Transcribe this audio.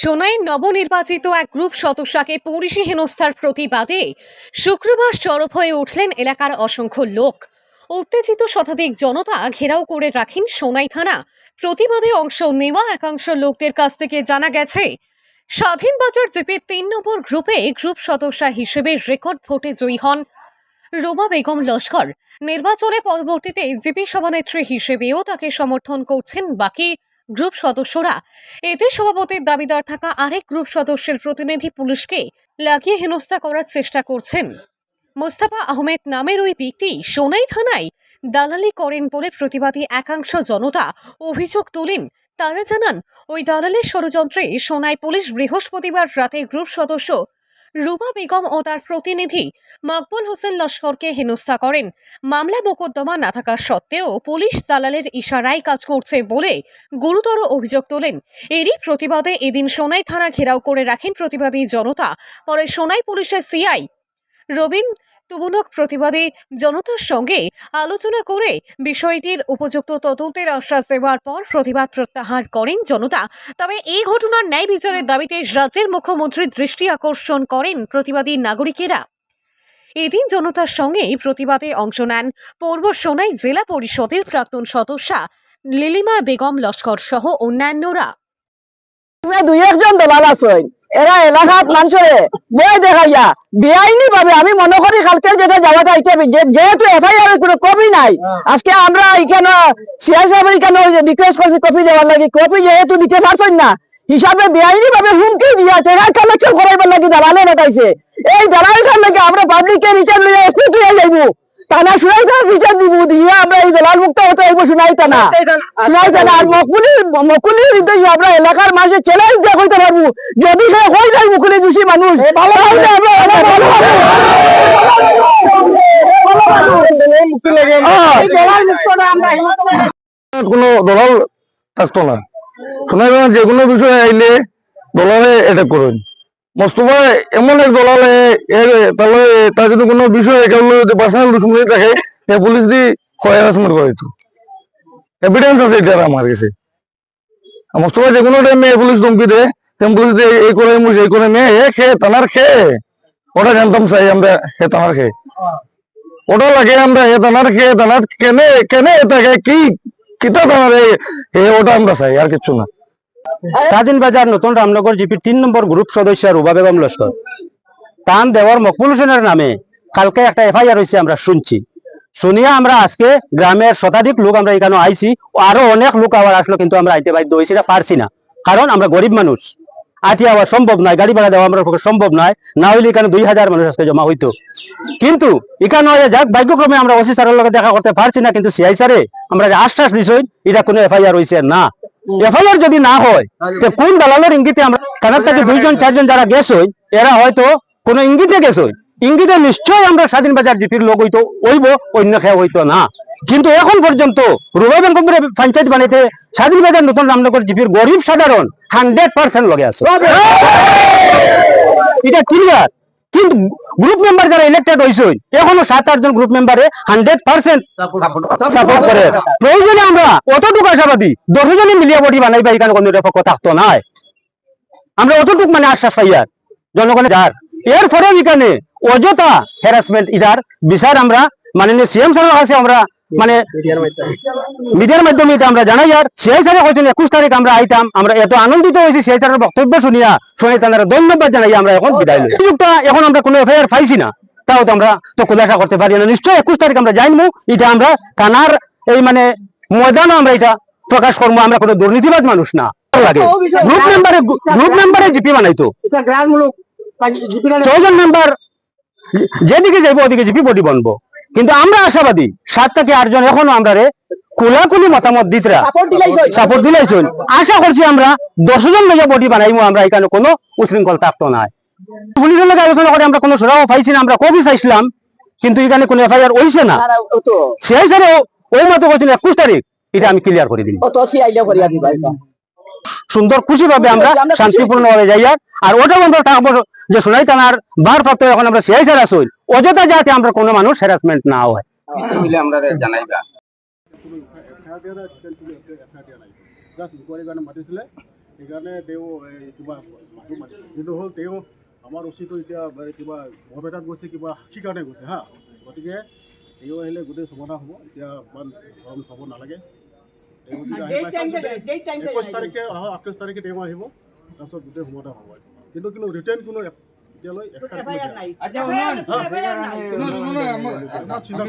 সোনাই নবনির্বাচিত এক গ্রুপ সদস্যকে পুলিশি হেনস্থার প্রতিবাদে শুক্রবার সরব হয়ে উঠলেন এলাকার অসংখ্য লোক। উত্তেজিত শতাধিক জনতা ঘেরাও করে রাখেন সোনাই থানা। প্রতিবাদে অংশ নেওয়া একাংশ লোকদের কাছ থেকে জানা গেছে, স্বাধীন বাজার জিপির তিন নম্বর গ্রুপে গ্রুপ সদস্য হিসেবে রেকর্ড ভোটে জয়ী হন রুমা বেগম লস্কর। নির্বাচনে পরবর্তীতে জিপি সভানেত্রী হিসেবেও তাকে সমর্থন করছেন বাকি গ্রুপ সদস্যরা। এতে সভাপতির দাবিদার থাকা আরেক গ্রুপ সদস্যের প্রতিনিধি পুলিশকে লাগিয়ে হেনস্থা করার চেষ্টা করছেন। মোস্তাফা আহমেদ নামের ওই ব্যক্তি সোনাই থানায় দালালি করেন বলে প্রতিবাদী একাংশ জনতা অভিযোগ তোলেন। তারা জানান, ওই দালালের ষড়যন্ত্রে সোনাই পুলিশ বৃহস্পতিবার রাতে গ্রুপ সদস্য রুমা বেগম ও তার প্রতিনিধি মকবুল হোসেন লস্করকে হেনস্থা করেন। মামলা মোকদ্দমা না থাকা সত্ত্বেও পুলিশ দালালের ইশারায় কাজ করছে বলে গুরুতর অভিযোগ তোলেন। এরই প্রতিবাদে এদিন সোনাই থানা ঘেরাও করে রাখেন প্রতিবাদী জনতা। পরে সোনাই পুলিশের সিআই রবিন তুবুনক প্রতিবাদী জনতার সঙ্গে আলোচনা করে বিষয়টির উপযুক্ত তদন্তের আশ্বাস দেওয়ার পর প্রতিবাদ প্রত্যাহার করেন জনতা। তবে এই ঘটনার ন্যায় বিচারের দাবিতে রাজ্যের মুখ্যমন্ত্রীর দৃষ্টি আকর্ষণ করেন প্রতিবাদী নাগরিকেরা। এদিন জনতার সঙ্গে প্রতিবাদে অংশ নেন পূর্ব সোনাই জেলা পরিষদের প্রাক্তন সদস্যা লিলিমা বেগম লস্কর সহ অন্যান্যরা। দুই একজন দলাল এরা এলাকাত মানুষরে বই দেখাইয়া বেআইনি ভাবে আমি মনে করি কালকে যেটা যাওয়া যাইতে যেহেতু এফআইআর কোনো কপি নাই আজকে আমরা এখানে সিআই সাহেবের এখানে রিকোয়েস্ট করছি কপি দেওয়ার লাগে কপি যেহেতু দিতে পারছেন না হিসাবে বেআইনি ভাবে হুমকি দিয়া টাকা কালেকশন করাইবার লাগে দালালে বাতাইছে এই দালাল খান লাগে আমরা পাবলিকের রিটার্ন লইয়া এসপি তুই যাইবো? টানা তার রিটার্ন দিব দিয়ে আমরা এই মুক্ত হতে হইব শুনাই টানা শুনাই টানা আর মকুলি মকুলির উদ্দেশ্যে আমরা এলাকার মাঝে চ্যালেঞ্জ দিয়ে কইতে পারব। যদি সে হয়ে যায় মুকুলি দোষী মানুষ। তাহলে আমরা এলাকার ভালো হবে। এই দলাল মুক্তটা আমরা হিমন্ত- কোনো দলাল থাকতো না। শোনা যে কোনো বিষয়ে আইলে দলালে এটা করুন। মোস্তফা এমন এক দলালে এর তাহলে তার যদি কোনো বিষয়ে পার্সোনাল দুশ্মনী থাকে পুলিশ দি হ্যারাসমেন্ট করে তো এভিডেন্স আছে এটা আমার কাছে। আর মোস্তফা যে কোনো টাইমে পুলিশ ধমকি দেয় পুলিশ দিয়ে এই করে মুই এই করে মেয়ে, এ খে তানার খে ওটা জানতাম চাই আমরা, হে তানার খে ওটা লাগে আমরা, হে তানার খে তানার কেনে কেনে এটাকে কি কিতা তানার এ ওটা আমরা চাই, আর কিছু না। স্বাধীন বাজার নতুন রামনগর জিপির তিন নম্বর গ্রুপ সদস্য রুবা বেগম লস্কর। তান দেওয়ার মকবুল হোসেনের নামে কালকে একটা এফআইআর হয়েছে, আমরা শুনছি। শুনিয়া আমরা আজকে গ্রামের শতাধিক লোক আমরা এখানে আইছি, আরও অনেক লোক আবার আসলো কিন্তু আমরা আইতে বাধ্য হয়েছি না পারছি না। কারণ আমরা গরিব মানুষ। আটি আবার সম্ভব নয়, গাড়ি ভাড়া দেওয়া আমরা পক্ষে সম্ভব নয়, না হইলে এখানে দুই হাজার মানুষ আজকে জমা হইতো। কিন্তু এখানে যাক, ভাগ্যক্রমে আমরা ওসি স্যারের লগে দেখা করতে পারছি না, কিন্তু সিআই স্যারে আমরা যে আশ্বাস দিছই, এটা কোনো এফআইআর হয়েছে না। এফআইআর যদি না হয়, তো কোন দালালের ইঙ্গিতে আমরা থানার থেকে দুইজন, চারজন যারা গেছ এরা হয়তো কোনো ইঙ্গিতে গেছ ইঙ্গিতে নিশ্চয় আমরা স্বাধীন বাজার জিপির লোক হইতো ওইব অন্য খেয়ে হইতো না। কিন্তু এখন পর্যন্ত রুবাই বেঙ্গমের পঞ্চায়েত বানাইতে স্বাধীন বাজার নতুন রামনগর জিপির গরিব সাধারণ হান্ড্রেড পার্সেন্ট লগে আছে। এটা ক্লিয়ার কিন্তু গ্রুপ মেম্বার যারা ইলেক্টেড হয়েছে এখনও সাত আটজন গ্রুপ মেম্বারে হান্ড্রেড পার্সেন্ট সাপোর্ট করে। প্রয়োজনে আমরা অতটুকু আশাবাদী দশজনে মিলিয়ে বডি বানাইবা এখানে কোনো নিরপেক্ষ থাকতো নাই আমরা অতটুকু মানে আশ্বাস পাই আর জনগণের যার এরপরে এখানে অযথা হ্যারাসমেন্ট বিচার আমরা মাননীয় সিএম স্যারের কাছে আমরা মানে মিডিয়ার মাধ্যমে এটা আমরা জানাই আর সিআই স্যারে হয়েছেন একুশ তারিখ আমরা আইতাম আমরা এত আনন্দিত হয়েছি স্যারের বক্তব্য শুনিয়া শুনে তারা ধন্যবাদ জানাই আমরা এখন বিদায় লই এখন আমরা কোনো এফআইআর পাইছি না তাও তো আমরা তো খুলাসা করতে পারি না। নিশ্চয়ই একুশ তারিখ আমরা জানব এটা আমরা থানার এই মানে ময়দানও আমরা এটা প্রকাশ করব আমরা কোনো দুর্নীতিবাদ মানুষ না। লাগে। গ্রুপ মেম্বারে গ্রুপ মেম্বারে জিপি বানাইতো। গ্রামমূলক মেম্বার যেদিকে যাইবো ওদিকে জিপি বডি বনবো? কিন্তু আমরা আশাবাদী সাত থেকে আটজন এখনও আমরা রে কোলাকুলি মতামত দিতরা। সাপোর্ট দিলাইছো সাপোর্ট দিলাইছেন আশা করছি আমরা দশজন মেজা বডি বানাইমু আমরা এখানে কোনো উশৃঙ্খল থাকতো না। পুলিশের লগে আলোচনা করে আমরা কোনো সুরাও পাইছি না আমরা কবি চাইছিলাম কিন্তু এখানে কোনো এফআইআর হইছে না। সেই হিসাবে ওই মতো করছেন একুশ তারিখ এটা আমি ক্লিয়ার করে দিই সুন্দর খুশিভাবে আমরা শান্তিপূর্ণভাবে যাই আর ওটা আমরা থাকব যে সোনাই থানার বার প্রাপ্ত এখন আমরা সেই স্যার আসুন অযথা যাতে আমরা কোনো মানুষ হ্যারাসমেন্ট না হয়। আমরা জানাইবা। সেইকাৰণে কিবা মানুহ মাতিছে হ'ল তেওঁ আমাৰ কিবা হা গতিকে তেওঁ আহিলে গোটেই হ'ব এতিয়া ইমান একৈছ তাৰিখে অহা একৈছ তাৰিখে তেওঁ আহিব তাৰপিছত গোটেই সমাধান হ'ব কিন্তু কিন্তু ৰিটাৰ্ণ কোনো এতিয়ালৈ চিন্তা